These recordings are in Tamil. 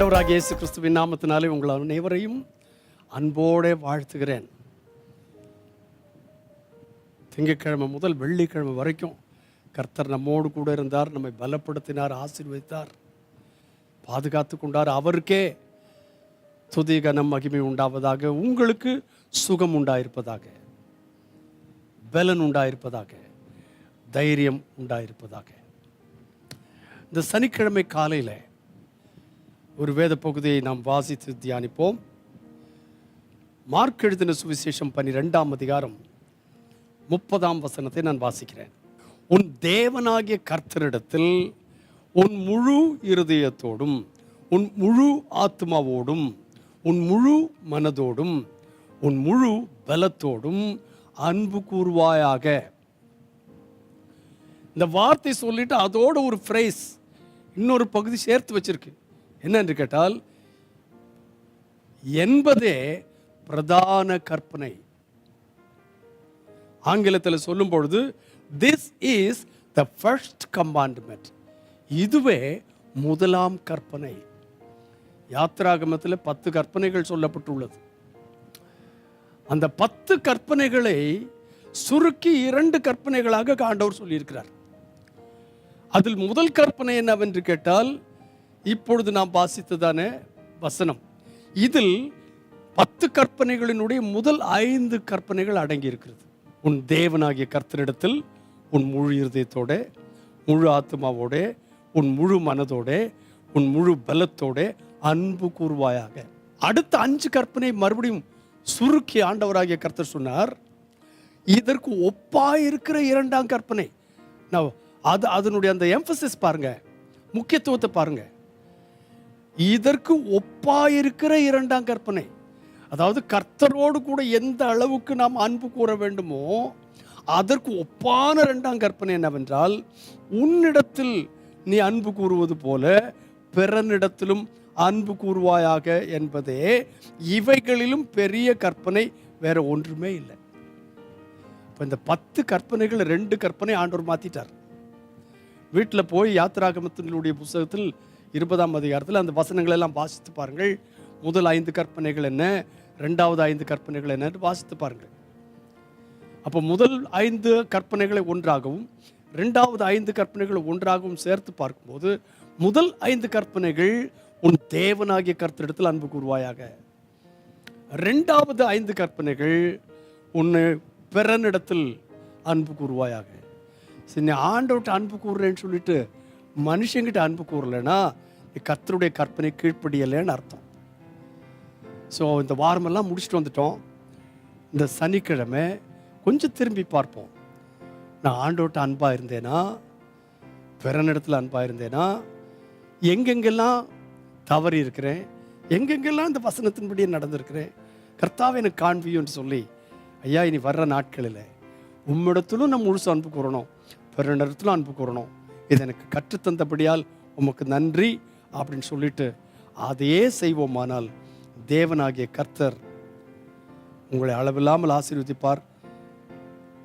ஆண்டவராக இயேசு கிறிஸ்துவின் நாமத்தினாலே உங்கள் அனைவரையும் அன்போடு வாழ்த்துகிறேன். திங்கட்கிழமை முதல் வெள்ளிக்கிழமை வரைக்கும் கர்த்தர் நம்மோடு கூட இருந்தார் நம்மை பலப்படுத்தினார் ஆசீர்வதித்தார் பாதுகாத்து கொண்டார் அவருக்கே துதி கனம் மகிமை உண்டாவதாக உங்களுக்கு சுகம் உண்டாயிருப்பதாக பலன் உண்டாயிருப்பதாக தைரியம் உண்டாயிருப்பதாக. இந்த சனிக்கிழமை காலையில் ஒரு வேத பகுதியை நாம் வாசித்து தியானிப்போம். மார்க் எழுதின சுவிசேஷம் பன்னிரெண்டாம் அதிகாரம் முப்பதாம் வசனத்தை நான் வாசிக்கிறேன். உன் தேவனாகிய கர்த்தரிடத்தில் உன் முழு இருதயத்தோடும் உன் முழு ஆத்மாவோடும் உன் முழு மனதோடும் உன் முழு பலத்தோடும் அன்பு கூறுவாயாக. இந்த வார்த்தை சொல்லிட்டு அதோட ஒரு ஃப்ரேஸ் இன்னொரு பகுதி சேர்த்து வச்சிருக்கு. என்னென்று கேட்டால் என்பதே பிரதான கற்பனை. ஆங்கிலத்தில் சொல்லும் பொழுது this is the first commandment இதுவே முதலாம் கற்பனை. யாத்ராகமத்தில் பத்து கற்பனைகள் சொல்லப்பட்டுள்ளது. அந்த பத்து கற்பனைகளை சுருக்கி இரண்டு கற்பனைகளாக ஆண்டவர் சொல்லியிருக்கிறார். அதில் முதல் கற்பனை என்னவென்று கேட்டால் இப்பொழுது நாம் வாசித்ததான வசனம். இதில் பத்து கற்பனைகளினுடைய முதல் ஐந்து கற்பனைகள் அடங்கி இருக்கிறது உன் தேவனாகிய கர்த்தனிடத்தில் உன் முழு இருதயத்தோட முழு ஆத்மாவோட உன் முழு மனதோட உன் முழு பலத்தோட அன்பு கூறுவாயாக. அடுத்த அஞ்சு கற்பனை மறுபடியும் சுருக்கி ஆண்டவராகிய கர்த்தர் சொன்னார். இதற்கு ஒப்பாயிருக்கிற இரண்டாம் கற்பனை. நான் அது அதனுடைய அந்த எம்பசிஸ் பாருங்க. முக்கியத்துவத்தை பாருங்கள் இதற்கு ஒப்பாயிருக்கிற இரண்டாம் கற்பனை. அதாவது கர்த்தரோடு கூட எந்த அளவுக்கு நாம் அன்பு கூற வேண்டுமோ அதற்கு ஒப்பான இரண்டாம் கற்பனை என்னவென்றால் உன்னிடத்தில் நீ அன்பு கூறுவது போல பிறனிடத்திலும் அன்பு கூறுவாயாக என்பதே இவைகளிலும் பெரிய கற்பனை வேற ஒன்றுமே இல்லை. இப்போ இந்த பத்து கற்பனைகள் ரெண்டு கற்பனை ஆண்டவர் மாற்றிட்டார் வீட்டில் போய் யாத்திராகமத்தினுடைய புஸ்தகத்தில் இருபதாம் அதிகாரத்தில் அந்த வசனங்கள் எல்லாம் வாசித்து பாருங்கள். முதல் ஐந்து கற்பனைகள் என்ன? ரெண்டாவது ஐந்து கற்பனைகள் என்னன்னு வாசித்து பாருங்கள். அப்போ முதல் ஐந்து கற்பனைகளை ஒன்றாகவும் ரெண்டாவது ஐந்து கற்பனைகளை ஒன்றாகவும் சேர்த்து பார்க்கும்போது முதல் ஐந்து கற்பனைகள் உன் தேவனாகிய கர்த்தரிடத்தில் அன்பு கூறுவாயாக. ரெண்டாவது ஐந்து கற்பனைகள் உன்னை பிறனிடத்தில் அன்பு கூறுவாயாக. சரி நீ ஆண்டவர்கிட்ட அன்பு கூறுறேன்னு சொல்லிட்டு மனுஷங்கிட்ட அன்பு கூறலைன்னா நீ கர்த்தருடைய கற்பனை கீழ்ப்படியலைன்னு அர்த்தம். ஸோ இந்த வாரமெல்லாம் முடிச்சுட்டு வந்துட்டோம். இந்த சனிக்கிழமை கொஞ்சம் திரும்பி பார்ப்போம். நான் ஆண்டோட்ட அன்பாக இருந்தேனா? பிறனிடத்தில் அன்பாக இருந்தேனா? எங்கெங்கெல்லாம் தவறி இருக்கிறேன்? எங்கெங்கெல்லாம் இந்த வசனத்தின்படியே நடந்திருக்கிறேன்? கர்த்தாவை எனக்கு காண்பியும்னு சொல்லி ஐயா இனி வர்ற நாட்களில் உம்மிடத்திலும் நம்ம முழுசு அன்பு கூறணும். பிறனிடத்திலும் அன்பு கூறணும். இது எனக்கு கற்றுத்தந்தபடியால் உமக்கு நன்றி அப்படின்னு சொல்லிட்டு அதையே செய்வோமானால் தேவனாகிய கர்த்தர் உங்களை அளவில்லாமல் ஆசீர்வதிப்பார்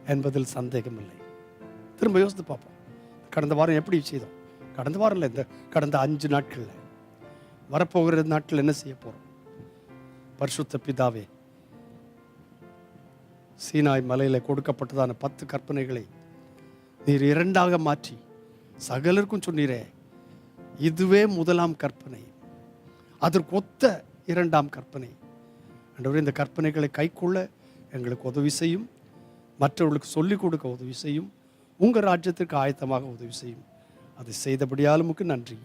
என்பதில் சந்தேகமில்லை. திரும்ப யோசித்து பார்ப்போம். கடந்த வாரம் எப்படி செய்தோம்? கடந்த வாரம் இல்லை இந்த கடந்த அஞ்சு நாட்களில். வரப்போகிற நாட்கள் என்ன செய்ய போகிறோம் பரிசுத்த பிதாவே சீனாய் மலையில் கொடுக்கப்பட்டதான பத்து கற்பனைகளை நீர் இரண்டாக மாற்றி சகலருக்கும் சொன்னீரே இதுவே முதலாம் கற்பனை. அதற்கு ஒத்த இரண்டாம் கற்பனை. ஆண்டவரே இந்த கற்பனைகளை கைக்கொள்ள எங்களுக்கு உதவி செய்யும். மற்றவர்களுக்கு சொல்லிக் கொடுக்க உதவி செய்யும். உங்கள் ராஜ்யத்திற்கு ஆயத்தமாக உதவி செய்யும். அதை செய்தபடியாலுமுக்கு நன்றி.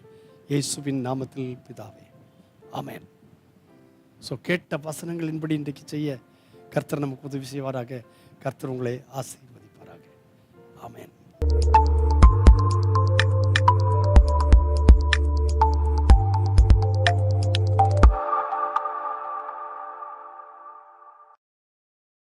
இயேசுவின் நாமத்தில் பிதாவே. ஆமேன். ஸோ கேட்ட வசனங்களின்படி இன்றைக்கு செய்ய கர்த்தர் நமக்கு உதவி செய்வாராக. கர்த்தர் உங்களை ஆசீர்வதிப்பாராக. ஆமேன்.